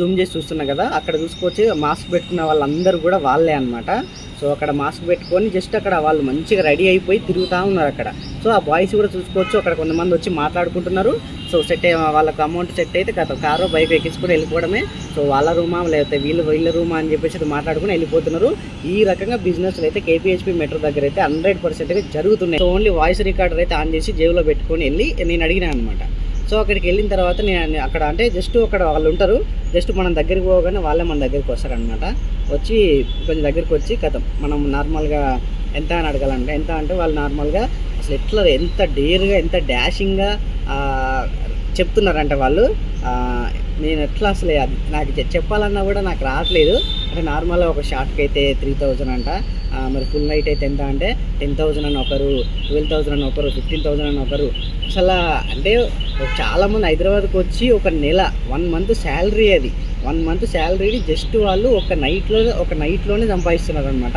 Zoom చేసి చూస్తున్నా కదా అక్కడ చూసుకోవచ్చు. మాస్క్ పెట్టుకున్న వాళ్ళందరూ కూడా వాళ్ళే అనమాట సో అక్కడ మాస్క్ పెట్టుకొని జస్ట్ అక్కడ వాళ్ళు మంచిగా రెడీ అయిపోయి తిరుగుతూ ఉన్నారు అక్కడ. సో ఆ బాయ్స్ కూడా చూసుకోవచ్చు. అక్కడ కొంతమంది వచ్చి మాట్లాడుకుంటున్నారు. సో సెట్ అయ్యి వాళ్ళకి అమౌంట్ సెట్ అయితే కదా. కారు బైక్ ఎక్కించుకొని వెళ్ళిపోవడమే. సో వాళ్ళ రూమా లేకపోతే వీళ్ళు వీళ్ళ రూమా అని చెప్పేసి మాట్లాడుకుని వెళ్ళిపోతున్నారు. ఈ రకంగా బిజినెస్ అయితే కేపీహెచ్పి మెట్రో దగ్గర అయితే హండ్రెడ్ పర్సెంట్ అయితే జరుగుతున్నాయి. సో ఓన్లీ వాయిస్ రికార్డర్ అయితే ఆన్ చేసి జేబులో పెట్టుకొని వెళ్ళి నేను అడిగినా అనమాట సో అక్కడికి వెళ్ళిన తర్వాత నేను అక్కడ అంటే జస్ట్ అక్కడ వాళ్ళు ఉంటారు. జస్ట్ మనం దగ్గరికి పోగానే వాళ్ళే మన దగ్గరికి వస్తారనమాట వచ్చి కొంచెం దగ్గరికి వచ్చి కథం మనం నార్మల్గా ఎంత అని అడగాలంటే ఎంత అంటే వాళ్ళు నార్మల్గా అసలు ఎట్లా ఎంత డేర్గా ఎంత డాషింగ్గా చెప్తున్నారంటే వాళ్ళు. నేను ఎట్లా అసలు అది నాకు చెప్పాలన్నా కూడా నాకు రావట్లేదు. అంటే నార్మల్గా ఒక షార్ట్కి అయితే త్రీ థౌజండ్ అంట. మరి ఫుల్ నైట్ అయితే ఎంత అంటే టెన్ థౌజండ్ అని ఒకరు ట్వెల్వ్ థౌజండ్ అని ఒకరు ఫిఫ్టీన్ థౌజండ్ అని ఒకరు. అసలు అంటే చాలామంది హైదరాబాద్కి వచ్చి ఒక నెల వన్ మంత్ శాలరీ అది. వన్ మంత్ శాలరీని జస్ట్ వాళ్ళు ఒక నైట్లో ఒక నైట్లోనే సంపాదిస్తున్నారు అనమాట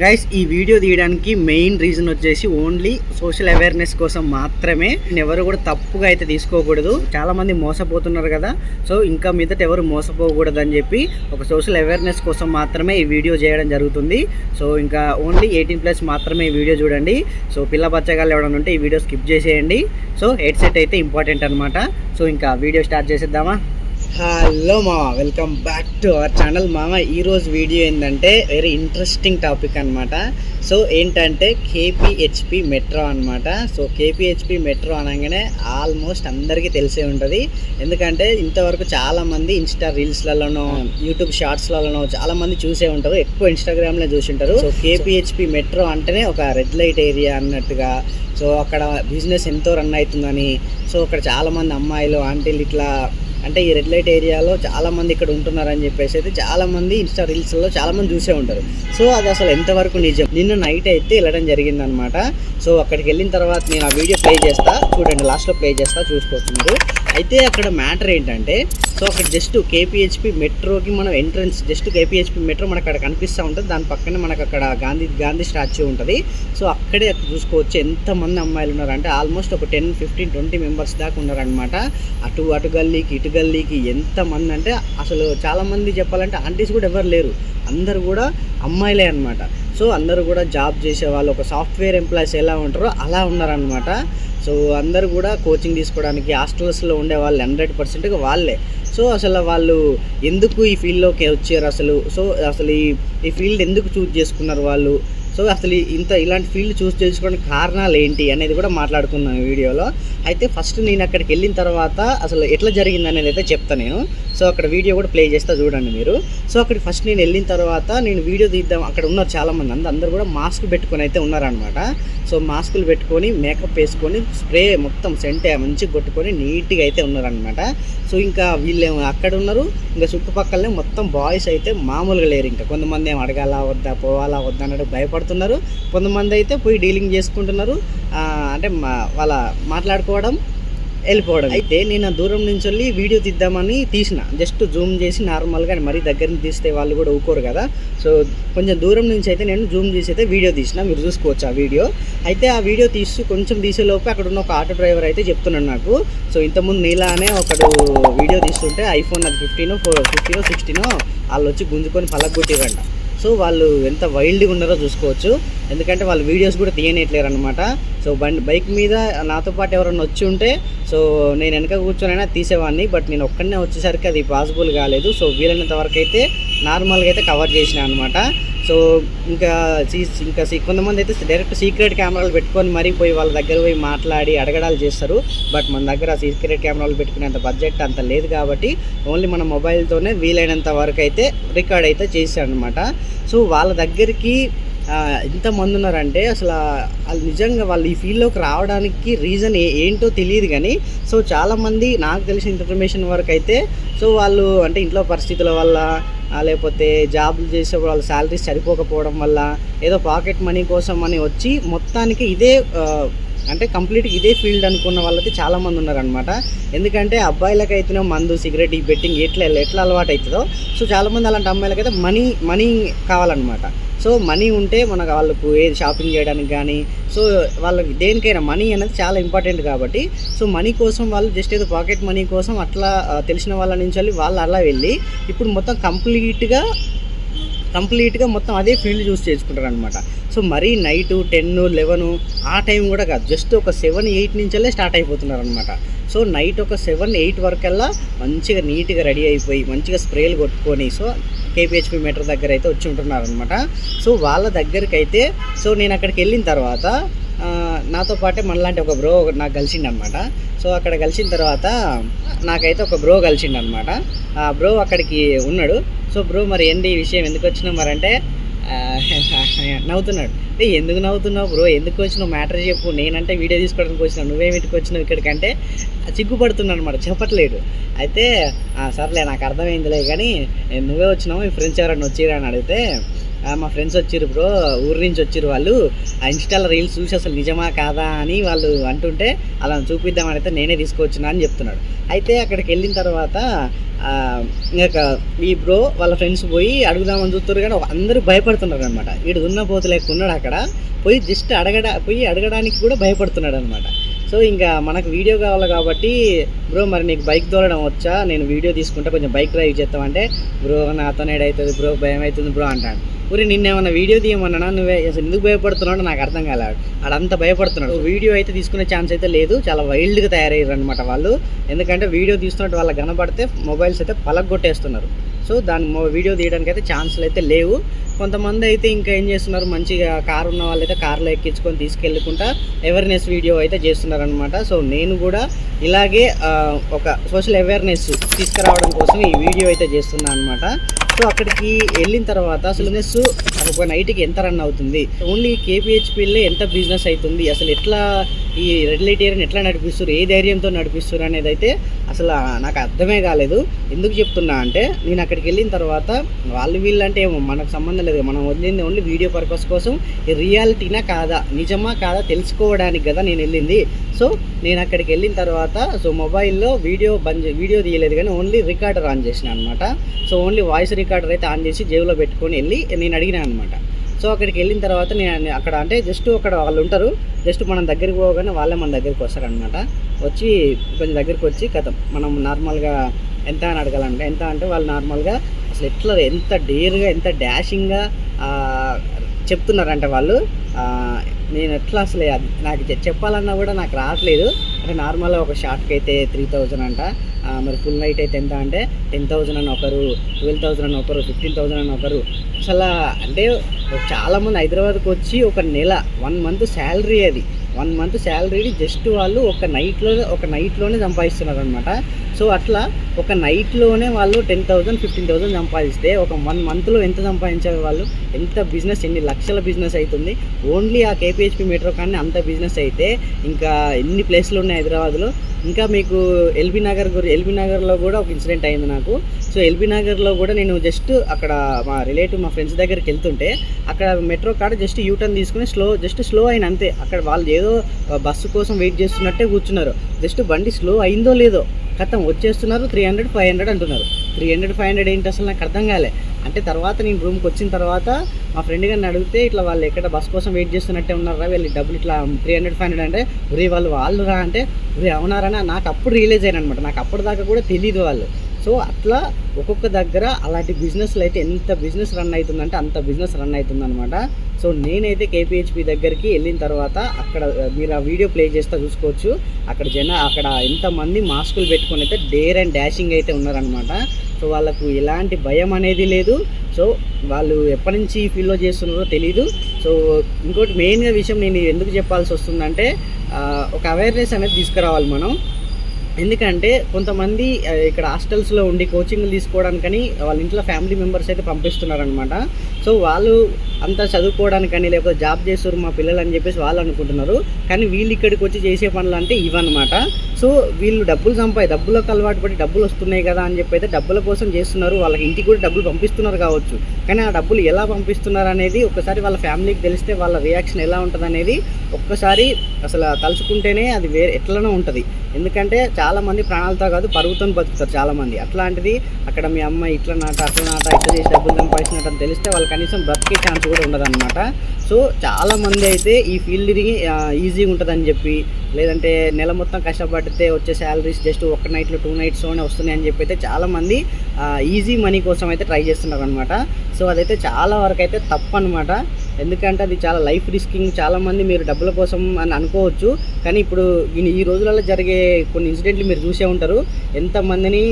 గైస్ ఈ వీడియో తీయడానికి మెయిన్ రీజన్ వచ్చేసి ఓన్లీ సోషల్ అవేర్నెస్ కోసం మాత్రమే. ఎవరు కూడా తప్పుగా అయితే తీసుకోకూడదు. చాలా మంది మోసపోతున్నారు కదా. సో ఇంకా మీదట ఎవరు మోసపోకూడదు అని చెప్పి ఒక సోషల్ అవేర్నెస్ కోసం మాత్రమే ఈ వీడియో చేయడం జరుగుతుంది. సో ఇంకా ఓన్లీ ఎయిటీన్ ప్లస్ మాత్రమే ఈ వీడియో చూడండి. సో పిల్ల బచ్చగాళ్ళు ఎవరైనా ఉంటే ఈ వీడియో స్కిప్ చేసేయండి. సో హెడ్సెట్ అయితే ఇంపార్టెంట్ అనమాట సో ఇంకా వీడియో స్టార్ట్ చేసేద్దామా? హలో మామ welcome back to our channel. మామ ఈరోజు వీడియో ఏంటంటే వెరీ ఇంట్రెస్టింగ్ టాపిక్ అనమాట సో ఏంటంటే కేపీహెచ్పి మెట్రో అనమాట సో కేపీహెచ్పి మెట్రో అనగానే ఆల్మోస్ట్ అందరికీ తెలిసే ఉంటుంది. ఎందుకంటే ఇంతవరకు చాలామంది ఇన్స్టా రీల్స్లలోనో యూట్యూబ్ షార్ట్స్లలోనో చాలామంది చూసే ఉంటారు. ఎక్కువ ఇన్స్టాగ్రామ్లో చూసి ఉంటారు. సో కేపీహెచ్పి మెట్రో అంటేనే ఒక రెడ్ లైట్ ఏరియా అన్నట్టుగా సో అక్కడ బిజినెస్ ఎంతో రన్ అవుతుందని సో అక్కడ చాలామంది అమ్మాయిలు ఆంటీలు ఇట్లా అంటే ఈ రెడ్ లైట్ ఏరియాలో చాలామంది ఇక్కడ ఉంటున్నారని చెప్పేసి అయితే చాలామంది ఇన్స్టా రీల్స్లో చాలామంది చూసే ఉంటారు. సో అది అసలు ఎంతవరకు నిజం? నిన్న నైట్ అయితే వెళ్ళడం జరిగిందనమాట సో అక్కడికి వెళ్ళిన తర్వాత నేను ఆ వీడియో ప్లే చేస్తా. చూడండి లాస్ట్లో ప్లే చేస్తా చూసుకోవచ్చు మీరు అయితే అక్కడ మ్యాటర్ ఏంటంటే సో అక్కడ జస్ట్ కేపీహెచ్పి మెట్రోకి మనం ఎంట్రన్స్ జస్ట్ కేపీహెచ్పి మెట్రో మనకు అక్కడ కనిపిస్తూ ఉంటుంది. దాని పక్కనే మనకు అక్కడ గాంధీ గాంధీ స్టాచ్యూ ఉంటుంది. సో అక్కడే అక్కడ చూసుకోవచ్చు ఎంతమంది అమ్మాయిలు ఉన్నారు అంటే ఆల్మోస్ట్ ఒక టెన్ ఫిఫ్టీన్ ట్వంటీ మెంబర్స్ దాకా ఉన్నారనమాట అటు అటు గల్లీకి ఇటు గల్లీకి ఎంతమంది అంటే అసలు చాలామంది చెప్పాలంటే ఆంటీస్ కూడా ఎవరు లేరు. అందరు కూడా అమ్మాయిలే అనమాట సో అందరూ కూడా జాబ్ చేసే వాళ్ళు ఒక సాఫ్ట్వేర్ ఎంప్లాయీస్ ఎలా ఉంటారో అలా ఉన్నారనమాట సో అందరూ కూడా కోచింగ్ తీసుకోవడానికి హాస్టల్స్లో ఉండే వాళ్ళు హండ్రెడ్ పర్సెంట్గా వాళ్ళే. సో అసలు వాళ్ళు ఎందుకు ఈ ఫీల్డ్లోకి వచ్చారు అసలు? సో అసలు ఈ ఈ ఫీల్డ్ ఎందుకు చూజ్ చేసుకున్నారు వాళ్ళు? సో అసలు ఇంత ఇలాంటి ఫీల్డ్ చూస్ చేసుకోవడానికి కారణాలు ఏంటి అనేది కూడా మాట్లాడుకున్నాం ఈ వీడియోలో. అయితే ఫస్ట్ నేను అక్కడికి వెళ్ళిన తర్వాత అసలు ఎట్లా జరిగింది అనేది అయితే చెప్తాను నేను. సో అక్కడ వీడియో కూడా ప్లే చేస్తా చూడండి మీరు. సో అక్కడ ఫస్ట్ నేను వెళ్ళిన తర్వాత నేను వీడియో తీద్దాం. అక్కడ ఉన్నారు చాలామంది. అందరూ అందరూ కూడా మాస్క్ పెట్టుకొని అయితే ఉన్నారనమాట సో మాస్కులు పెట్టుకొని మేకప్ వేసుకొని స్ప్రే మొత్తం సెంట్ మంచిగా కొట్టుకొని నీట్గా అయితే ఉన్నారనమాట సో ఇంకా వీళ్ళేమో అక్కడ ఉన్నారు. ఇంకా చుట్టుపక్కలనే మొత్తం బాయ్స్ అయితే మామూలుగా లేరు. ఇంకా కొంతమంది ఏం అడగాల వద్దా పోవాలా వద్దా అన్నట్టు మాట్లాడుతున్నారు. కొంతమంది అయితే పోయి డీలింగ్ చేసుకుంటున్నారు. అంటే మా వాళ్ళ మాట్లాడుకోవడం వెళ్ళిపోవడం. అయితే నేను ఆ దూరం నుంచి వెళ్ళి వీడియో తీద్దామని తీసిన. జస్ట్ జూమ్ చేసి నార్మల్గా మరీ దగ్గర నుంచి తీస్తే వాళ్ళు కూడా ఊకోరు కదా. సో కొంచెం దూరం నుంచి అయితే నేను జూమ్ చేసి అయితే వీడియో తీసిన. మీరు చూసుకోవచ్చు ఆ వీడియో. అయితే ఆ వీడియో తీసి కొంచెం తీసేలోపు అక్కడ ఉన్న ఒక ఆటో డ్రైవర్ అయితే చెప్తున్నాడు నాకు. సో ఇంతకుముందు నీలానే ఒకడు వీడియో తీస్తుంటే ఐఫోన్ అది ఫిఫ్టీనో ఫోర్ ఫిఫ్టీనో సిక్స్టీనో వాళ్ళు వచ్చి గుంజుకొని పలగొట్టిరంట సో వాళ్ళు ఎంత వైల్డ్గా ఉన్నారో చూసుకోవచ్చు. ఎందుకంటే వాళ్ళు వీడియోస్ కూడా తీయనట్లేరు అనమాట సో బండి బైక్ మీద నాతో పాటు ఎవరైనా వచ్చి ఉంటే సో నేను వెనక కూర్చొనైనా తీసేవాడిని. బట్ నేను ఒక్కడనే వచ్చేసరికి అది పాసిబుల్ కాలేదు. సో వీలైనంత వరకు అయితే నార్మల్గా అయితే కవర్ చేసిన అనమాట సో ఇంకా సీ- ఇంకా కొంతమంది అయితే డైరెక్ట్ సీక్రెట్ కెమెరాలు పెట్టుకొని మరీ పోయి వాళ్ళ దగ్గర పోయి మాట్లాడి అడగడాలు చేస్తారు. బట్ మన దగ్గర సీక్రెట్ కెమెరాలు పెట్టుకునేంత బడ్జెట్ అంత లేదు కాబట్టి ఓన్లీ మన మొబైల్తోనే వీలైనంత వరకు అయితే రికార్డ్ అయితే చేశాను అనమాట సో వాళ్ళ దగ్గరికి ఎంతమంది ఉన్నారంటే అసలు వాళ్ళు నిజంగా వాళ్ళు ఈ ఫీల్డ్లోకి రావడానికి రీజన్ ఏంటో తెలియదు కానీ సో చాలామంది నాకు తెలిసిన ఇన్ఫర్మేషన్ వరకు అయితే సో వాళ్ళు అంటే ఇంట్లో పరిస్థితుల వల్ల లేకపోతే జాబ్లు చేసే వాళ్ళ శాలరీస్ సరిపోకపోవడం వల్ల ఏదో పాకెట్ మనీ కోసం అని వచ్చి మొత్తానికి ఇదే అంటే కంప్లీట్గా ఇదే ఫీల్డ్ అనుకున్న వాళ్ళైతే చాలామంది ఉన్నారనమాట ఎందుకంటే అబ్బాయిలకైతేనే మందు సిగరెట్ ఈ బెట్టింగ్ ఎట్లా ఎట్లా అలవాటు అవుతుందో సో చాలామంది అలాంటి అమ్మాయిలకైతే మనీ మనీ కావాలన్నమాట. సో మనీ ఉంటే మనకు వాళ్ళకు ఏది షాపింగ్ చేయడానికి కానీ సో వాళ్ళకి దేనికైనా మనీ అనేది చాలా ఇంపార్టెంట్ కాబట్టి సో మనీ కోసం వాళ్ళు జస్ట్ ఏదో పాకెట్ మనీ కోసం అట్లా తెలిసిన వాళ్ళ నుంచి వెళ్ళి వాళ్ళు అలా వెళ్ళి ఇప్పుడు మొత్తం కంప్లీట్గా కంప్లీట్గా మొత్తం అదే ఫీల్డ్ చూస్ చేసుకుంటారు అనమాట సో మరీ నైట్ టెన్ లెవెన్ ఆ టైం కూడా కాదు. జస్ట్ ఒక సెవెన్ ఎయిట్ నుంచెల్లే స్టార్ట్ అయిపోతున్నారు అనమాట సో నైట్ ఒక సెవెన్ ఎయిట్ వరకల్లా మంచిగా నీట్గా రెడీ అయిపోయి మంచిగా స్ప్రేలు కొట్టుకొని సో కేపీహెచ్పి మీటర్ దగ్గర అయితే వచ్చి ఉంటున్నారనమాట సో వాళ్ళ దగ్గరికి అయితే సో నేను అక్కడికి వెళ్ళిన తర్వాత నాతో పాటే మనలాంటి ఒక బ్రో నాకు కలిసిండు అనమాట సో అక్కడ కలిసిన తర్వాత నాకైతే ఒక బ్రో కలిసిండు అనమాట ఆ బ్రో అక్కడికి ఉన్నాడు. సో బ్రో మరి ఏంటి ఈ విషయం? ఎందుకు వచ్చినావు మరి అంటే నవ్వుతున్నాడు. "ఏ, ఎందుకు నవ్వుతున్నావు బ్రో? ఎందుకు వచ్చినావు? మ్యాటర్ చెప్పు. నేనంటే వీడియో తీసుకోవడానికి వచ్చినావు. నువ్వేమిటికి వచ్చినావు ఇక్కడికంటే సిగ్గుపడుతున్నాను అనమాట చెప్పట్లేదు. అయితే సర్లే నాకు అర్థమైందిలే. కానీ నువ్వే వచ్చినావు? మీ ఫ్రెండ్స్ ఎవరైనా వచ్చిరా అని అడిగితే మా ఫ్రెండ్స్ వచ్చారు బ్రో ఊరి నుంచి వచ్చారు వాళ్ళు. ఆ ఇన్స్టాలో రీల్స్ చూసి అసలు నిజమా కాదా అని వాళ్ళు అంటుంటే అలా చూపిద్దామని అయితే నేనే తీసుకొచ్చినా అని చెప్తున్నాడు. అయితే అక్కడికి వెళ్ళిన తర్వాత ఇంకా ఈ బ్రో వాళ్ళ ఫ్రెండ్స్ పోయి అడుగుదామని చూస్తారు కానీ అందరూ భయపడుతున్నారు అనమాట వీడు ఉన్న పోతు లేకున్నాడు అక్కడ. పోయి జస్ట్ అడగడా పోయి అడగడానికి కూడా భయపడుతున్నాడు అనమాట సో ఇంకా మనకు వీడియో కావాలి కాబట్టి బ్రో మరి నీకు బైక్ తోలడం వచ్చా? నేను వీడియో తీసుకుంటే కొంచెం బైక్ డ్రైవ్ చేస్తామంటే బ్రో నాతో అవుతుంది బ్రో భయం అవుతుంది బ్రో అంటాను ఊరి నిన్నేమన్నా వీడియో తీయమన్నా నువ్వే అసలు ఎందుకు భయపడుతున్నాడో నాకు అర్థం కాలేదు. ఆడంత భయపడుతున్నాడు. వీడియో అయితే తీసుకునే ఛాన్స్ అయితే లేదు. చాలా వైల్డ్గా తయారయ్యారు అనమాట వాళ్ళు. ఎందుకంటే వీడియో తీస్తున్నట్టు వాళ్ళకి కనబడితే మొబైల్స్ అయితే పలగొట్టేస్తున్నారు. సో దాని వీడియో తీయడానికి అయితే ఛాన్సులు అయితే లేవు. కొంతమంది అయితే ఇంకా ఏం చేస్తున్నారు మంచిగా కారు ఉన్న వాళ్ళు అయితే కార్లో ఎక్కించుకొని తీసుకెళ్ళకుండా అవేర్నెస్ వీడియో అయితే చేస్తున్నారనమాట సో నేను కూడా ఇలాగే ఒక సోషల్ అవేర్నెస్ తీసుకురావడం కోసం ఈ వీడియో అయితే చేస్తున్నాను అనమాట సో అక్కడికి వెళ్ళిన తర్వాత అసలు ఒక నైట్కి ఎంత రన్ అవుతుంది? ఓన్లీ కేపీహెచ్పిలో ఎంత బిజినెస్ అవుతుంది అసలు ఎట్లా ఈ రెడ్ లైట్ ఏరియాని ఎట్లా నడిపిస్తారు ఏ ధైర్యంతో నడిపిస్తారు అనేది అయితే అసలు నాకు అర్థమే కాలేదు. ఎందుకు చెప్తున్నా అంటే నేను అక్కడికి వెళ్ళిన తర్వాత వాళ్ళు వీళ్ళు అంటే ఏమో మనకు సంబంధం లేదు మనం వదిలింది ఓన్లీ వీడియో పర్పస్ కోసం. ఈ రియాలిటీనా కాదా? నిజమా కాదా? తెలుసుకోవడానికి కదా నేను వెళ్ళింది. సో నేను అక్కడికి వెళ్ళిన తర్వాత సో మొబైల్లో వీడియో బంద్ వీడియో తీయలేదు కానీ ఓన్లీ రికార్డర్ ఆన్ చేసిన అనమాట సో ఓన్లీ వాయిస్ రికార్డర్ అయితే ఆన్ చేసి జేబులో పెట్టుకొని వెళ్ళి నేను అడిగినాను అనమాట సో అక్కడికి వెళ్ళిన తర్వాత నేను అక్కడ అంటే జస్ట్ అక్కడ వాళ్ళు ఉంటారు. జస్ట్ మనం దగ్గరికి పోగానే వాళ్ళే మన దగ్గరికి వస్తారనమాట వచ్చి కొంచెం దగ్గరికి వచ్చి కథం. మనం నార్మల్గా ఎంత అని అడగాలంటే ఎంత అంటే వాళ్ళు నార్మల్గా అసలు ఎట్లా ఎంత డేర్గా ఎంత డాషింగ్గా చెప్తున్నారంటే వాళ్ళు నేను ఎట్లా అసలు నాకు చెప్పాలన్నా కూడా నాకు రావట్లేదు. అంటే నార్మల్గా ఒక షార్ట్కి అయితే త్రీ థౌజండ్ అంట. మరి ఫుల్ నైట్ అయితే ఎంత అంటే టెన్ థౌజండ్ అని ఒకరు ట్వెల్వ్ థౌజండ్ అని ఒకరు ఫిఫ్టీన్ థౌజండ్ అని ఒకరు. అసలు అంటే చాలామంది హైదరాబాద్కి వచ్చి ఒక నెల వన్ మంత్ శాలరీ అది. వన్ మంత్ శాలరీని జస్ట్ వాళ్ళు ఒక నైట్లో ఒక నైట్లోనే సంపాదిస్తున్నారు అనమాట సో అట్లా ఒక నైట్లోనే వాళ్ళు టెన్ థౌసండ్ ఫిఫ్టీన్ థౌసండ్ సంపాదిస్తే ఒక వన్ మంత్లో ఎంత సంపాదించారు వాళ్ళు? ఎంత బిజినెస్ ఎన్ని లక్షల బిజినెస్ అవుతుంది ఓన్లీ ఆ కేపీహెచ్పి మెట్రో కానీ అంత బిజినెస్ అయితే ఇంకా ఎన్ని ప్లేస్లు ఉన్నాయి హైదరాబాద్లో? ఇంకా మీకు ఎల్బీ నగర్ గురి ఎల్బీ నగర్లో కూడా ఒక ఇన్సిడెంట్ అయింది నాకు. సో ఎల్బీ నగర్లో కూడా నేను జస్ట్ అక్కడ మా రిలేటివ్ మా ఫ్రెండ్స్ దగ్గరికి వెళ్తుంటే అక్కడ మెట్రో కాడ జస్ట్ యూటర్న్ తీసుకుని స్లో జస్ట్ స్లో అయిన అంతే. అక్కడ వాళ్ళు ఏదో బస్సు కోసం వెయిట్ చేస్తున్నట్టే కూర్చున్నారు. జస్ట్ బండి స్లో అయిందో లేదో కథం వచ్చేస్తున్నారు త్రీ హండ్రెడ్ ఫైవ్ హండ్రెడ్ అంటున్నారు. త్రీ హండ్రెడ్ ఫైవ్ హండ్రెడ్ ఏంటి అసలు నాకు అర్థం కాలే. అంటే తర్వాత నేను రూమ్కి వచ్చిన తర్వాత మా ఫ్రెండ్ గారిని అడిగితే ఇట్లా వాళ్ళు ఎక్కడ బస్ కోసం వెయిట్ చేస్తున్నట్టే ఉన్నారా వీళ్ళు డబ్బులు ఇట్లా త్రీ హండ్రెడ్ ఫైవ్ హండ్రెడ్ అంటే ఒరే వాళ్ళు వాళ్ళు రా అంటే ఒరే అవునారని నాకు అప్పుడు రియలైజ్ అయినా అనమాట నాకు అప్పటిదాకా కూడా తెలియదు వాళ్ళు. సో అట్లా ఒక్కొక్క దగ్గర అలాంటి బిజినెస్లు అయితే ఎంత బిజినెస్ రన్ అవుతుందంటే అంత బిజినెస్ రన్ అవుతుందనమాట సో నేనైతే కేపీహెచ్పి దగ్గరికి వెళ్ళిన తర్వాత అక్కడ మీరు ఆ వీడియో ప్లే చేస్తా చూసుకోవచ్చు. అక్కడ జన అక్కడ ఎంతమంది మాస్కులు పెట్టుకొని అయితే డేర్ అండ్ డాషింగ్ అయితే ఉన్నారనమాట సో వాళ్ళకు ఎలాంటి భయం అనేది లేదు. సో వాళ్ళు ఎప్పటి నుంచి ఫీల్లో చేస్తున్నారో తెలియదు సో ఇంకోటి మెయిన్గా విషయం నేను ఎందుకు చెప్పాల్సి వస్తుందంటే ఒక అవేర్నెస్ అనేది తీసుకురావాలి మనం. ఎందుకంటే కొంతమంది ఇక్కడ హాస్టల్స్లో ఉండి కోచింగ్లు తీసుకోవడానికని వాళ్ళ ఇంట్లో ఫ్యామిలీ మెంబర్స్ అయితే పంపిస్తున్నారనమాట సో వాళ్ళు అంతా చదువుకోవడానికని లేకపోతే జాబ్ చేస్తారు మా పిల్లలు అని చెప్పేసి వాళ్ళు అనుకుంటున్నారు. కానీ వీళ్ళు ఇక్కడికి వచ్చి చేసే పనులు అంటే ఇవన్నమాట. సో వీళ్ళు డబ్బులు సంపాయి డబ్బులకు అలవాటు పడి డబ్బులు వస్తున్నాయి కదా అని చెప్పి అయితే డబ్బుల కోసం చేస్తున్నారు. వాళ్ళకి ఇంటికి కూడా డబ్బులు పంపిస్తున్నారు కావచ్చు. కానీ ఆ డబ్బులు ఎలా పంపిస్తున్నారు అనేది ఒకసారి వాళ్ళ ఫ్యామిలీకి తెలిస్తే వాళ్ళ రియాక్షన్ ఎలా ఉంటుంది అనేది ఒక్కసారి అసలు తలుచుకుంటేనే అది వేరే ఎట్లనో ఉంటుంది. ఎందుకంటే చాలా మంది ప్రాణాలతో కాదు పరుగుతో బతుకుతారు చాలామంది. అట్లాంటిది అక్కడ మీ అమ్మ ఇట్లా నాట అట్లా నాట ఇట్లా చేసి డబ్బులు సంపాదించినట్టు అని తెలిస్తే వాళ్ళు కనీసం బ్రతికే ఛాన్స్ కూడా ఉండదన్నమాట. సో చాలామంది అయితే ఈ ఫీల్డ్ని ఈజీగా ఉంటుందని చెప్పి లేదంటే నెల మొత్తం కష్టపడితే వచ్చే శాలరీస్ జస్ట్ ఒక నైట్లో టూ నైట్స్లోనే వస్తున్నాయి అని చెప్పి అయితే చాలామంది ఈజీ మనీ కోసం అయితే ట్రై చేస్తున్నారు అనమాట సో అదైతే చాలా వరకు అయితే తప్పు అనమాట ఎందుకంటే అది చాలా లైఫ్ రిస్కింగ్ చాలామంది మీరు డబ్బుల కోసం అని అనుకోవచ్చు. కానీ ఇప్పుడు ఈ- రోజులలో జరిగే కొన్ని ఇన్సిడెంట్లు మీరు చూసే ఉంటారు. ఎంతమందిని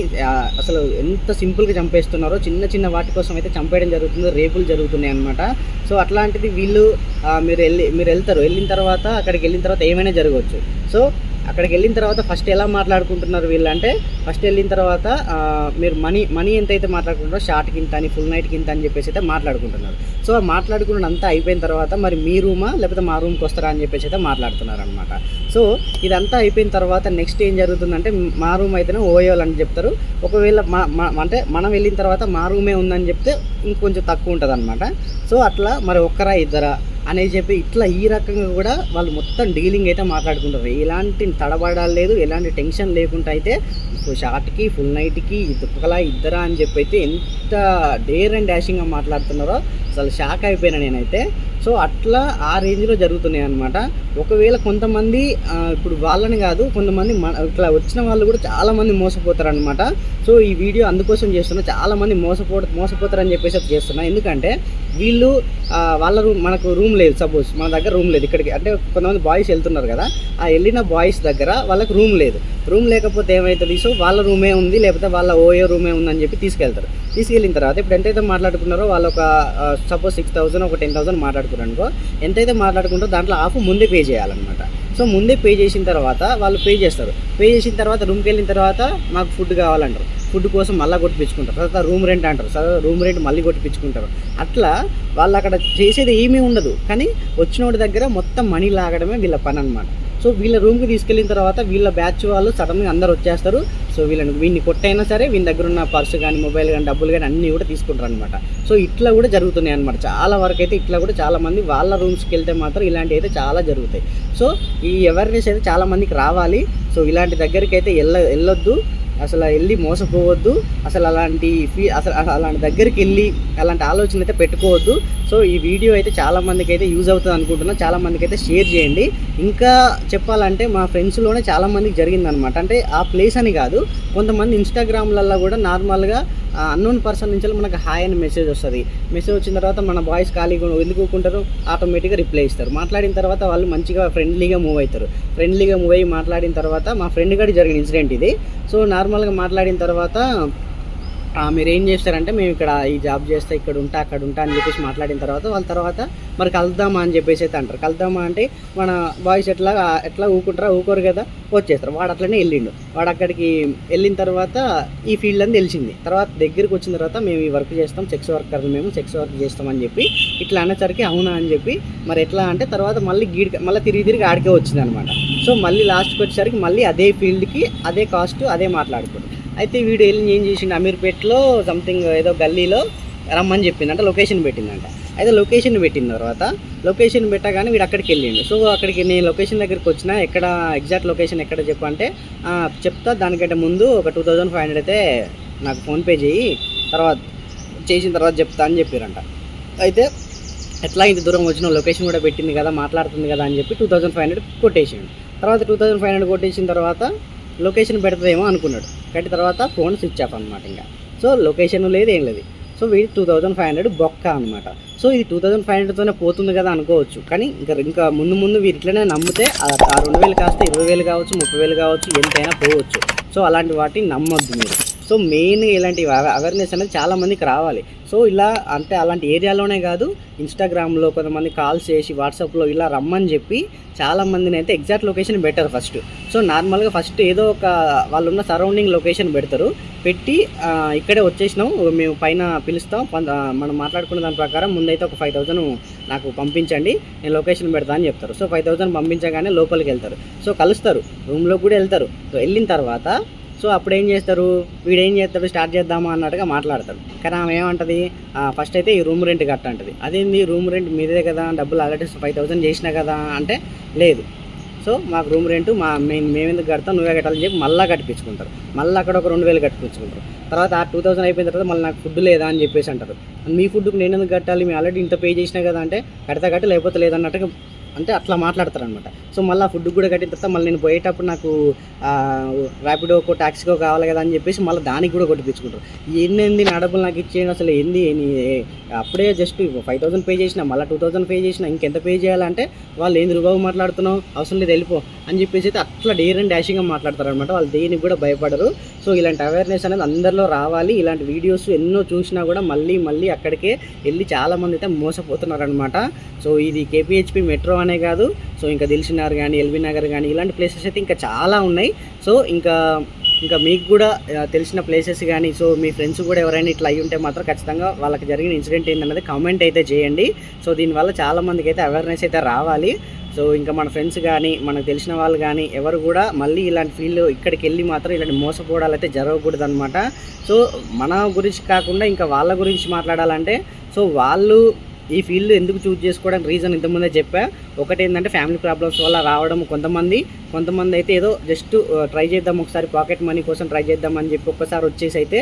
అసలు ఎంత సింపుల్గా చంపేస్తున్నారో చిన్న చిన్న వాటి కోసం అయితే చంపేయడం జరుగుతుంది రేపులు జరుగుతున్నాయి అనమాట సో అట్లాంటిది వీళ్ళు మీరు వెళ్ళి మీరు వెళ్తారు. వెళ్ళిన తర్వాత అక్కడికి వెళ్ళిన తర్వాత ఏమైనా జరగవచ్చు. సో అక్కడికి వెళ్ళిన తర్వాత ఫస్ట్ ఎలా మాట్లాడుకుంటున్నారు వీళ్ళంటే ఫస్ట్ వెళ్ళిన తర్వాత మీరు మనీ మనీ ఎంత అయితే మాట్లాడుకుంటారో షార్ట్కి ఇంత అని ఫుల్ నైట్కి ఇంత అని చెప్పేసి అయితే మాట్లాడుకుంటున్నారు. సో ఆ మాట్లాడుకున్న అంతా అయిపోయిన తర్వాత మరి మీ రూమా లేకపోతే మా రూమ్కి వస్తారా అని చెప్పేసి అయితే మాట్లాడుతున్నారు అనమాట సో ఇదంతా అయిపోయిన తర్వాత నెక్స్ట్ ఏం జరుగుతుందంటే మా రూమ్ అయితేనే ఓయోలు అని చెప్తారు. ఒకవేళ మా మా- అంటే మనం వెళ్ళిన తర్వాత మా రూమే ఉందని చెప్తే ఇంకొంచెం తక్కువ ఉంటుంది అనమాట సో అట్లా మరి ఒక్కరా ఇద్దరా అనేది చెప్పి ఇట్లా ఈ రకంగా కూడా వాళ్ళు మొత్తం డీలింగ్ అయితే మాట్లాడుకుంటారు. ఎలాంటి తడబడాలు లేదు ఎలాంటి టెన్షన్ లేకుండా అయితే షార్ట్కి ఫుల్ నైట్కి ఒకలా ఇద్దరా అని చెప్పి అయితే ఎంత డేర్ అండ్ డాషింగ్గా మాట్లాడుతున్నారో అసలు షాక్ అయిపోయినా నేనైతే. సో అట్లా ఆ రేంజ్లో జరుగుతున్నాయి అనమాట ఒకవేళ కొంతమంది ఇప్పుడు వాళ్ళని కాదు కొంతమంది మన ఇట్లా వచ్చిన వాళ్ళు కూడా చాలామంది మోసపోతారనమాట మోసపోతారు అనమాట సో ఈ వీడియో అందుకోసం చేస్తున్నా చాలామంది మోసపో మోసపోతారని చెప్పేసి అది చేస్తున్నా. ఎందుకంటే వీళ్ళు వాళ్ళ రూమ్ మనకు రూమ్ లేదు సపోజ్ మన దగ్గర రూమ్ లేదు. ఇక్కడికి అంటే కొంతమంది బాయ్స్ వెళ్తున్నారు కదా ఆ వెళ్ళిన బాయ్స్ దగ్గర వాళ్ళకి రూమ్ లేదు. రూమ్ లేకపోతే ఏమవుతుంది సో వాళ్ళ రూమే ఉంది లేకపోతే వాళ్ళ ఓయో రూమే ఉందని చెప్పి తీసుకెళ్తారు. తీసుకెళ్ళిన తర్వాత ఇప్పుడు ఎంతైతే మాట్లాడుకున్నారో వాళ్ళు ఒక సపోజ్ సిక్స్ థౌసండ్ ఒక టెన్ థౌసండ్ మాట్లాడుకున్నారు. అనుకో ఎంతైతే మాట్లాడుకుంటారో దాంట్లో హాఫ్ ముందే పే చేయాలన్నమాట. సో ముందే పే చేసిన తర్వాత వాళ్ళు పే చేస్తారు. పే చేసిన తర్వాత రూమ్కి వెళ్ళిన తర్వాత మాకు ఫుడ్ కావాలంటారు. ఫుడ్ కోసం మళ్ళీ కొట్టించుకుంటారు తర్వాత రూమ్ రెంట్ అంటారు. తర్వాత రూమ్ రెంట్ మళ్ళీ కొట్టించుకుంటారు అట్లా వాళ్ళు అక్కడ చేసేది ఏమీ ఉండదు. కానీ వచ్చినోడి దగ్గర మొత్తం మనీ లాగడమే వీళ్ళ పని అనమాట సో వీళ్ళ రూమ్కి తీసుకెళ్ళిన తర్వాత వీళ్ళ బ్యాచ్ వాళ్ళు సడన్గా అందరు వచ్చేస్తారు. సో వీళ్ళని వీడిని కొట్టైనా సరే వీళ్ళ దగ్గర ఉన్న పర్సు కానీ మొబైల్ కానీ డబ్బులు కానీ అన్నీ కూడా తీసుకుంటారు అనమాట సో ఇట్లా కూడా జరుగుతున్నాయి అనమాట చాలా వరకు అయితే ఇట్లా కూడా చాలామంది వాళ్ళ రూమ్స్కి వెళ్తే మాత్రం ఇలాంటివి అయితే చాలా జరుగుతాయి. సో ఈ అవేర్నెస్ అయితే చాలామందికి రావాలి. సో ఇలాంటి దగ్గరికి అయితే వెళ్ళ వెళ్ళొద్దు. అసలు వెళ్ళి మోసపోవద్దు. అసలు అలాంటి ఫీ అసలు అలాంటి దగ్గరికి వెళ్ళి అలాంటి ఆలోచన అయితే పెట్టుకోవద్దు. సో ఈ వీడియో అయితే చాలామందికి అయితే యూజ్ అవుతుంది అనుకుంటున్నా. చాలామందికి అయితే షేర్ చేయండి. ఇంకా చెప్పాలంటే మా ఫ్రెండ్స్లోనే చాలామందికి జరిగిందనమాట అంటే ఆ ప్లేస్ అని కాదు. కొంతమంది ఇన్స్టాగ్రామ్లలో కూడా నార్మల్గా అన్నోన్ పర్సన్ నుంచి మనకు హాయ్ అని మెసేజ్ వస్తుంది. మెసేజ్ వచ్చిన తర్వాత మన బాయ్స్ ఖాళీగా ఎందుకుంటారు ఆటోమేటిక్గా రిప్లై ఇస్తారు. మాట్లాడిన తర్వాత వాళ్ళు మంచిగా ఫ్రెండ్లీగా మూవ్ అవుతారు. ఫ్రెండ్లీగా మూవ్ అయ్యి మాట్లాడిన తర్వాత మా ఫ్రెండ్ గడి జరిగిన ఇన్సిడెంట్ ఇది. సో నార్మల్గా మాట్లాడిన తర్వాత మీరు ఏం చేస్తారంటే మేము ఇక్కడ ఈ జాబ్ చేస్తే ఇక్కడ ఉంటా అక్కడ ఉంటా అని చెప్పేసి మాట్లాడిన తర్వాత వాళ్ళ తర్వాత మరి కలుద్దామా అని చెప్పేసి అయితే అంటారు. కలుద్దామా అంటే మన బాయ్స్ ఎట్లా ఎట్లా ఊకుంటారా ఊకోరు కదా వచ్చేస్తారు. వాడు అట్లనే వెళ్ళిండు. వాడు అక్కడికి వెళ్ళిన తర్వాత ఈ ఫీల్డ్ అని తెలిసింది. తర్వాత దగ్గరికి వచ్చిన తర్వాత మేము ఈ వర్క్ చేస్తాం సెక్స్ వర్కర్ మేము సెక్స్ వర్క్ చేస్తామని చెప్పి ఇట్లా అనేసరికి అవునా అని చెప్పి మరి ఎట్లా అంటే తర్వాత మళ్ళీ గీడికి మళ్ళీ తిరిగి తిరిగి ఆడికే వచ్చింది అనమాట సో మళ్ళీ లాస్ట్కి వచ్చేసరికి మళ్ళీ అదే ఫీల్డ్కి అదే కాస్ట్ అదే మాట్లాడుకుంటాం అయితే వీడు వెళ్ళి ఏం చేసిండు? అమీర్పేట్లో సంథింగ్ ఏదో గల్లీలో రమ్మని చెప్పింది అంటే లొకేషన్ పెట్టిందంట. అయితే లొకేషన్ పెట్టిన తర్వాత లొకేషన్ పెట్టగానే వీడు అక్కడికి వెళ్ళిండు. సో అక్కడికి నేను లొకేషన్ దగ్గరికి వచ్చిన ఎక్కడ ఎగ్జాక్ట్ లొకేషన్ ఎక్కడ చెప్పు అంటే చెప్తా. దానికంటే ముందు ఒక టూ థౌజండ్ ఫైవ్ హండ్రెడ్ అయితే నాకు ఫోన్పే చేయి తర్వాత చేసిన తర్వాత చెప్తా అని చెప్పారంట. అయితే ఎట్లా ఇంత దూరం వచ్చిన లొకేషన్ కూడా పెట్టింది కదా మాట్లాడుతుంది కదా అని చెప్పి టూ థౌజండ్ ఫైవ్ హండ్రెడ్ కొట్టేసిండు. తర్వాత టూ థౌజండ్ ఫైవ్ హండ్రెడ్ కొట్టేసిన తర్వాత లొకేషన్ పెడతదేమో అనుకున్నాడు. కట్టి తర్వాత ఫోన్ స్విచ్ ఆఫ్ అనమాట ఇంకా. సో లొకేషన్ లేదు ఏం లేదు. సో వీడి టూ థౌజండ్ ఫైవ్ హండ్రెడ్ బొక్క అనమాట సో ఇది టూ థౌజండ్ ఫైవ్ హండ్రెడ్తోనే పోతుంది కదా అనుకోవచ్చు. కానీ ఇంకా ఇంకా ముందు ముందు వీరు ఇట్లనే నమ్మితే ఆ ఆ రెండు వేలు కాస్త ఇరవై వేలు కావచ్చు ముప్పై వేలు కావచ్చు ఎంతైనా పోవచ్చు. సో అలాంటి వాటిని నమ్మొద్దు మీరు. సో మెయిన్ ఇలాంటి అవేర్నెస్ అనేది చాలామందికి రావాలి. సో ఇలా అంటే అలాంటి ఏరియాలోనే కాదు ఇన్స్టాగ్రామ్లో కొంతమంది కాల్స్ చేసి వాట్సాప్లో ఇలా రమ్మని చెప్పి చాలామందిని అయితే ఎగ్జాక్ట్ లొకేషన్ పెట్టారు ఫస్ట్ సో నార్మల్గా ఫస్ట్ ఏదో ఒక వాళ్ళు ఉన్న సరౌండింగ్ లొకేషన్ పెడతారు. పెట్టి ఇక్కడే వచ్చేసినాం. మేము పైన పిలుస్తాం. మనం మాట్లాడుకున్న దాని ప్రకారం ముందైతే ఒక ఫైవ్ థౌసండ్ నాకు పంపించండి. నేను లొకేషన్ పెడతా అని చెప్తారు. సో ఫైవ్ థౌసండ్ పంపించగానే లోపలికి వెళ్తారు. సో కలుస్తారు. రూమ్లో కూడా వెళ్తారు. సో వెళ్ళిన తర్వాత సో అప్పుడు ఏం చేస్తారు? వీడు ఏం చేస్తాడు? స్టార్ట్ చేద్దామా అన్నట్టుగా మాట్లాడతాడు. కానీ ఆమె ఏమంటది? ఫస్ట్ అయితే ఈ రూమ్ రెంట్ కట్ట అంటది అదేంది రూమ్ రెంట్ మీదే కదా? డబ్బులు ఆల్రెడీ ఫైవ్ థౌసండ్ చేసినా కదా? అంటే లేదు. సో మాకు రూమ్ రెంట్ మా మేము మేము ఎందుకు కడతాం? నువ్వే కట్టాలని చెప్పి మళ్ళీ కట్టించుకుంటారు మళ్ళీ అక్కడ ఒక రెండు వేలు కట్టించుకుంటారు తర్వాత ఆ టూ థౌసండ్ అయిపోయిన తర్వాత మళ్ళీ నాకు ఫుడ్ లేదా అని చెప్పేసి అంటారు. మీ ఫుడ్కి నేను ఎందుకు కట్టాలి? మేము ఆల్రెడీ ఇంత పే చేసినా కదా? అంటే కడతా కట్టి లేకపోతే లేదన్నట్టుగా అంటే అట్లా మాట్లాడతారనమాట సో మళ్ళీ ఫుడ్ కూడా కట్టిన తర్వాత మళ్ళీ నేను పోయేటప్పుడు నాకు ర్యాపిడోకో ట్యాక్సీకో కావాలి కదా అని చెప్పేసి మళ్ళీ దానికి కూడా కొట్టిపించుకుంటారు ఎన్ని నా డబ్బులు నాకు ఇచ్చేయండి అసలు ఏంది అప్పుడే జస్ట్ ఫైవ్ థౌసండ్ పే చేసిన మళ్ళీ టూ థౌసండ్ పే చేసిన ఇంకెంత పే చేయాలంటే వాళ్ళు ఏంది రూబాబు మాట్లాడుతున్నావు అవసరం లేదు వెళ్ళిపో అని చెప్పేసి అయితే అట్లా డేర్ అండ్ డాషింగ్గా మాట్లాడతారనమాట వాళ్ళు దేనికి కూడా భయపడరు. సో ఇలాంటి అవేర్నెస్ అనేది అందరిలో రావాలి. ఇలాంటి వీడియోస్ ఎన్నో చూసినా కూడా మళ్ళీ మళ్ళీ అక్కడికే వెళ్ళి చాలామంది అయితే మోసపోతున్నారు అనమాట సో ఇది కేపీహెచ్పి మెట్రో అనే కాదు. సో ఇంకా దిల్సినార్ కానీ ఎల్బీ నగర్ కానీ ఇలాంటి ప్లేసెస్ అయితే ఇంకా చాలా ఉన్నాయి. సో ఇంకా ఇంకా మీకు కూడా తెలిసిన ప్లేసెస్ కానీ సో మీ ఫ్రెండ్స్ కూడా ఎవరైనా ఇట్లా అయ్యి ఉంటే మాత్రం ఖచ్చితంగా వాళ్ళకి జరిగిన ఇన్సిడెంట్ ఏంటన్నది కామెంట్ అయితే చేయండి. సో దీనివల్ల చాలా మందికి అయితే అవేర్నెస్ అయితే రావాలి. సో ఇంకా మన ఫ్రెండ్స్ కానీ మనకు తెలిసిన వాళ్ళు కానీ ఎవరు కూడా మళ్ళీ ఇలాంటి ఫీల్డ్ ఇక్కడికి వెళ్ళి మాత్రం ఇలాంటి మోసపోవడాలు అయితే జరగకూడదు అనమాట సో మన గురించి కాకుండా ఇంకా వాళ్ళ గురించి మాట్లాడాలంటే సో వాళ్ళు ఈ ఫీల్డ్ ఎందుకు చూజ్ చేసుకోవడానికి రీజన్ ఇంతకుముందే చెప్పా. ఒకటి ఏంటంటే ఫ్యామిలీ ప్రాబ్లమ్స్ వల్ల రావడం కొంతమంది కొంతమంది అయితే ఏదో జస్ట్ ట్రై చేద్దాం ఒకసారి పాకెట్ మనీ కోసం ట్రై చేద్దాం అని చెప్పి ఒక్కసారి వచ్చేసి అయితే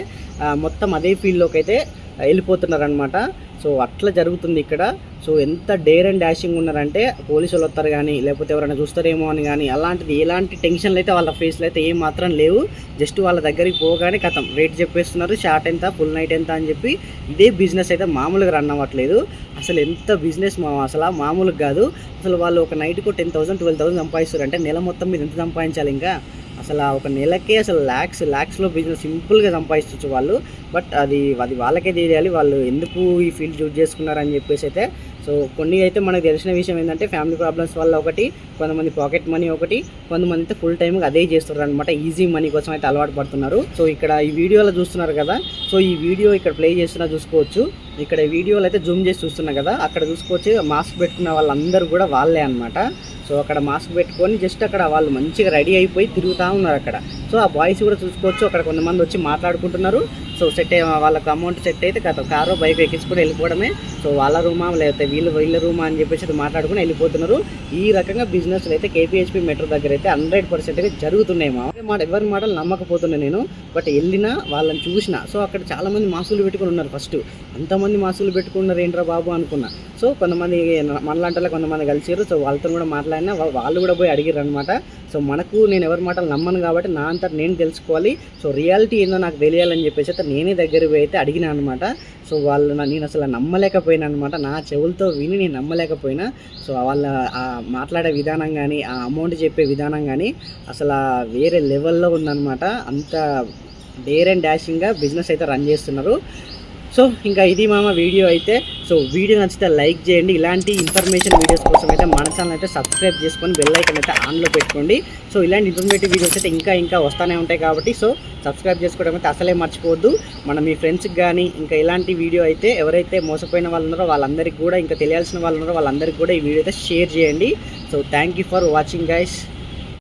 మొత్తం అదే ఫీల్డ్లోకి అయితే వెళ్ళిపోతున్నారు అనమాట సో అట్లా జరుగుతుంది ఇక్కడ. సో ఎంత డేర్ అండ్ డాషింగ్ ఉన్నారంటే పోలీసులు వస్తారు కానీ లేకపోతే ఎవరైనా చూస్తారేమో అని కానీ అలాంటిది ఎలాంటి టెన్షన్లు అయితే వాళ్ళ ఫేస్లో అయితే ఏం మాత్రం లేవు. జస్ట్ వాళ్ళ దగ్గరికి పోగానే కథం రేట్ చెప్పేస్తున్నారు షార్ట్ ఎంత ఫుల్ నైట్ ఎంత అని చెప్పి ఇదే బిజినెస్ అయితే మామూలుగా రన్ అవ్వట్లేదు. అసలు ఎంత బిజినెస్ మా అసలు మామూలుగా కాదు. అసలు వాళ్ళు ఒక నైట్కు టెన్ థౌసండ్ ట్వెల్వ్ థౌసండ్ సంపాదిస్తారు. అంటే నెల మొత్తం మీద ఎంత సంపాదించాలి ఇంకా? అసలు ఒక నెలకే అసలు ల్యాక్స్ ల్యాక్స్లో బిజినెస్ సింపుల్గా సంపాదించవచ్చు వాళ్ళు. బట్ అది అది వాళ్ళకే తెలియాలి. వాళ్ళు ఎందుకు ఈ ఫీల్డ్ చూజ్ చేసుకున్నారని చెప్పేసి అయితే సో కొన్ని అయితే మనకు తెలిసిన విషయం ఏంటంటే ఫ్యామిలీ ప్రాబ్లమ్స్ వల్ల ఒకటి కొంతమంది పాకెట్ మనీ ఒకటి కొంతమంది అయితే ఫుల్ టైం అదే చేస్తున్నారు అనమాట ఈజీ మనీ కోసం అయితే అలవాటు పడుతున్నారు. సో ఇక్కడ ఈ వీడియోలో చూస్తున్నారు కదా సో ఈ వీడియో ఇక్కడ ప్లే చేస్తున్నా చూసుకోవచ్చు. ఇక్కడ వీడియోలు అయితే జూమ్ చేసి చూస్తున్నా కదా అక్కడ చూసుకోవచ్చు మాస్క్ పెట్టుకున్న వాళ్ళందరూ కూడా వాళ్ళే అనమాట సో అక్కడ మాస్క్ పెట్టుకొని జస్ట్ అక్కడ వాళ్ళు మంచిగా రెడీ అయిపోయి తిరుగుతూ ఉన్నారు అక్కడ. సో ఆ బాయ్స్ కూడా చూసుకోవచ్చు అక్కడ కొంతమంది వచ్చి మాట్లాడుకుంటున్నారు. సో సెట్ అయ్యి వాళ్ళకి అమౌంట్ సెట్ అయితే గత కారు బైక్ ఎక్కించుకొని వెళ్ళిపోవడమే. సో వాళ్ళ రూమా లేకపోతే వీళ్ళు వీళ్ళ రూమా అని చెప్పేసి మాట్లాడుకుని వెళ్ళిపోతున్నారు. ఈ రకంగా బిజినెస్లు అయితే కేపీహెచ్పి మెట్రో దగ్గర అయితే హండ్రెడ్ పర్సెంట్ అయితే జరుగుతున్నాయి మా మాట ఎవరి మాటలు నమ్మకపోతున్నాను నేను బట్ వెళ్ళినా వాళ్ళని చూసిన. సో అక్కడ చాలా మంది మాసులు పెట్టుకుని ఉన్నారు ఫస్ట్ అంతమంది మాసులు పెట్టుకున్నారు ఏంట్రా బాబు అనుకున్నా. సో కొంతమంది మనలాంటి కొంతమంది కలిసారు సో వాళ్ళతో కూడా మాట్లాడినా వాళ్ళు కూడా పోయి అడిగారు అనమాట సో మనకు నేను ఎవరి మాటలు నమ్మను కాబట్టి నా అంతా నేను తెలుసుకోవాలి. సో రియాలిటీ ఏందో నాకు తెలియాలని చెప్పేసి అయితే నేనే దగ్గర పోయి అయితే అడిగిన అనమాట సో వాళ్ళు నేను అసలు నమ్మలేకపోయినా అనమాట నా చెవులతో విని నేను నమ్మలేకపోయినా. సో వాళ్ళ ఆ మాట్లాడే విధానం కానీ ఆ అమౌంట్ చెప్పే విధానం కానీ అసలు వేరే లెవెల్లో ఉందన్నమాట. అంత డేర్ అండ్ డాషింగ్గా బిజినెస్ అయితే రన్ చేస్తున్నారు. సో ఇంకా ఇది మామ వీడియో అయితే. సో వీడియో నచ్చితే లైక్ చేయండి. ఇలాంటి ఇన్ఫర్మేషన్ వీడియోస్ కోసం అయితే మన ఛానల్ అయితే సబ్స్క్రైబ్ చేసుకొని బెల్ ఐకన్ అయితే ఆన్లో పెట్టుకోండి. సో ఇలాంటి ఇన్ఫర్మేటివ్ వీడియోస్ అయితే ఇంకా ఇంకా వస్తూనే ఉంటాయి కాబట్టి సో సబ్స్క్రైబ్ చేసుకోవడం అయితే అసలే మర్చిపోవద్దు. మన మీ ఫ్రెండ్స్కి కానీ ఇంకా ఇలాంటి వీడియో అయితే ఎవరైతే మోసపోయిన వాళ్ళు ఉన్నారో వాళ్ళందరికీ కూడా ఇంకా తెలియాల్సిన వాళ్ళు ఉన్నారో వాళ్ళందరికీ కూడా ఈ వీడియో అయితే షేర్ చేయండి. So thank you for watching guys